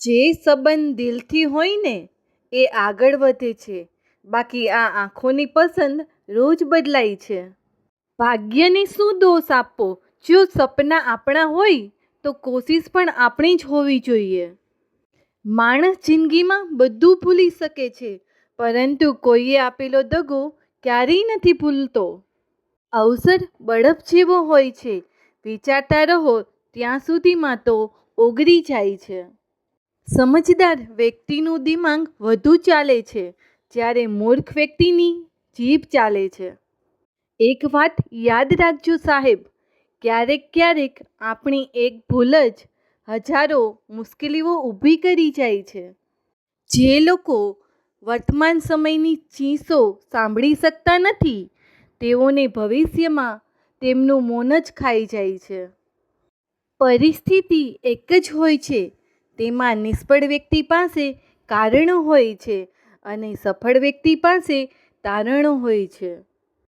જે સંબંધ દિલથી હોય ને, એ આગળ વધે છે. બાકી આ આંખોની પસંદ રોજ બદલાય છે. ભાગ્યને શું દોષ આપવો? જો સપના આપણા હોય, તો કોશિશ પણ આપણી જ હોવી જોઈએ. માણસ જિંદગીમાં બધું ભૂલી શકે છે, પરંતુ કોઈએ આપેલો દગો ક્યારેય નથી ભૂલતો. અવસર બરફ જેવો હોય છે. વિચારતા રહો, ત્યાં સુધીમાં તો ઓગળી જાય છે. સમજદાર વ્યક્તિનું દિમાગ વધુ ચાલે છે, જ્યારે મૂર્ખ વ્યક્તિની જીભ ચાલે છે. એક વાત યાદ રાખજો સાહેબ, ક્યારેક ક્યારેક આપણી એક ભૂલ જ હજારો મુશ્કેલીઓ ઊભી કરી જાય છે. જે લોકો વર્તમાન સમયની ચીસો સાંભળી શકતા નથી, તેઓને ભવિષ્યમાં તેમનું મૌન જ ખાઈ જાય છે. પરિસ્થિતિ એક જ હોય છે તેમાં નિષ્ફળ વ્યક્તિ પાસે કારણો હોય છે અને સફળ વ્યક્તિ પાસે તારણો હોય છે.